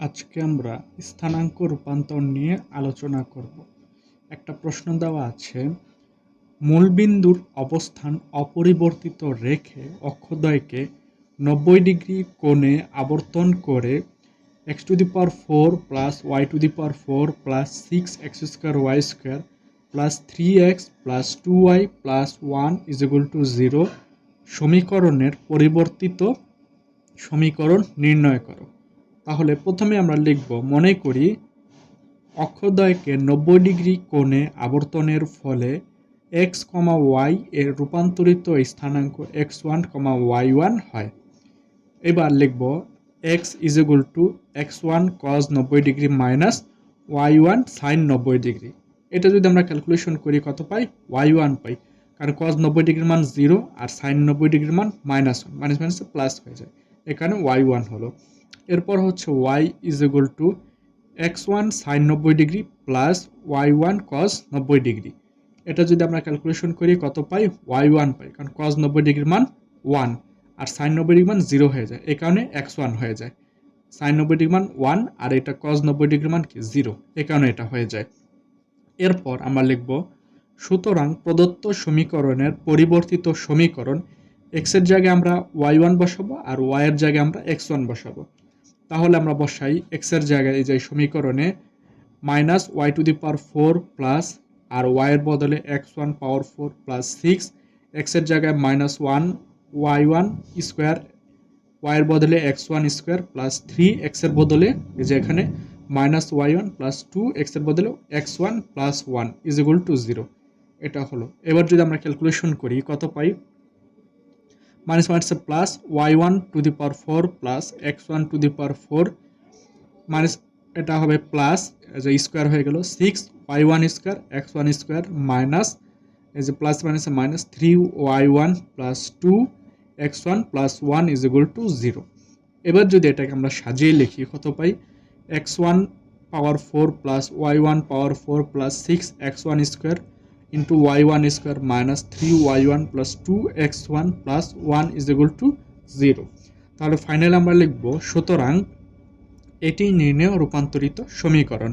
আজকে আমরা স্থানাঙ্ক রূপান্তর নিয়ে আলোচনা করব। একটা প্রশ্ন দেওয়া আছে, মূলবিন্দুর অবস্থান অপরিবর্তিত রেখে অক্ষদ্বয়কে নব্বই ডিগ্রি কোণে আবর্তন করে x to the power four plus y to the power four plus six x square y square plus three x plus two y plus one is equal to zero সমীকরণের পরিবর্তিত সমীকরণ নির্ণয় করো। তাহলে প্রথমে আমরা লিখব, মনে করি অক্ষদ্বয়কে নব্বই ডিগ্রি কোণে আবর্তনের ফলে এক্স কমা ওয়াই এর রূপান্তরিত স্থানাঙ্ক x one comma y one হয়। এবার লিখব x is equal to x one cos নব্বই degree minus y one sine নব্বই ডিগ্রি। এটা যদি আমরা ক্যালকুলেশন করি, কত পাই? ওয়াই ওয়ান পাই। কারণ কজ নব্বই ডিগ্রির মান জিরো আর সাইন নব্বই ডিগ্রির মান মাইনাস ওয়ান মাইনাস মাইনাসে প্লাস হয়ে যায়। এখানে ওয়াই ওয়ান হলো। এরপর হচ্ছে y is equal to x one sine নব্বই degree plus y one cos নব্বই ডিগ্রি এটা যদি আমরা ক্যালকুলেশন করি, কত পাই? ওয়াই ওয়ান পাই, কারণ কজ নব্বই ডিগ্রির মান ওয়ান আর সাইন নব্বই ডিগ্রি মান জিরো হয়ে যায়। এই কারণে এক্স ওয়ান হয়ে যায়। সাইন নব্বই ডিগ্রি মান ওয়ান আর এটা কজ নব্বই ডিগ্রি মান কি? জিরো এই কারণে এটা হয়ে যায়। এরপর আমরা লিখব, সুতরাং প্রদত্ত সমীকরণের পরিবর্তিত সমীকরণ এক্সের জায়গায় আমরা ওয়াই ওয়ান বসাবো, আর ওয়াইয়ের জায়গায় আমরা এক্স ওয়ান বসাবো। তাহলে আমরা বসাই এক্সের জায়গায় এই যে সমীকরণে minus y to the power four plus আর ওয়াইয়ের বদলে x one power four plus six এক্সের জায়গায় minus one y one square ওয়াইয়ের বদলে x one square plus three এক্সের বদলে এই যে এখানে minus y one plus two এক্সের বদলে x one plus one is equal to zero এটা হলো। এবার যদি আমরা ক্যালকুলেশন করি, কত পাই? মাইনাস মাইনাসে plus y one to the power four plus x one to the power four minus এটা হবে প্লাস যে স্কোয়ার হয়ে গেল six y one square x one square minus এই যে প্লাস মাইনাসে minus three y one plus two x one plus one is equal to zero এবার যদি এটাকে আমরা সাজিয়ে লিখি, কত পাই? X one power four plus y one power four plus six x one square into y one square minus three y one plus two x one plus one is equal to zero তাহলে final আমরা লিখব, সুতরাং এটি নির্ণয় রূপান্তরিত সমীকরণ।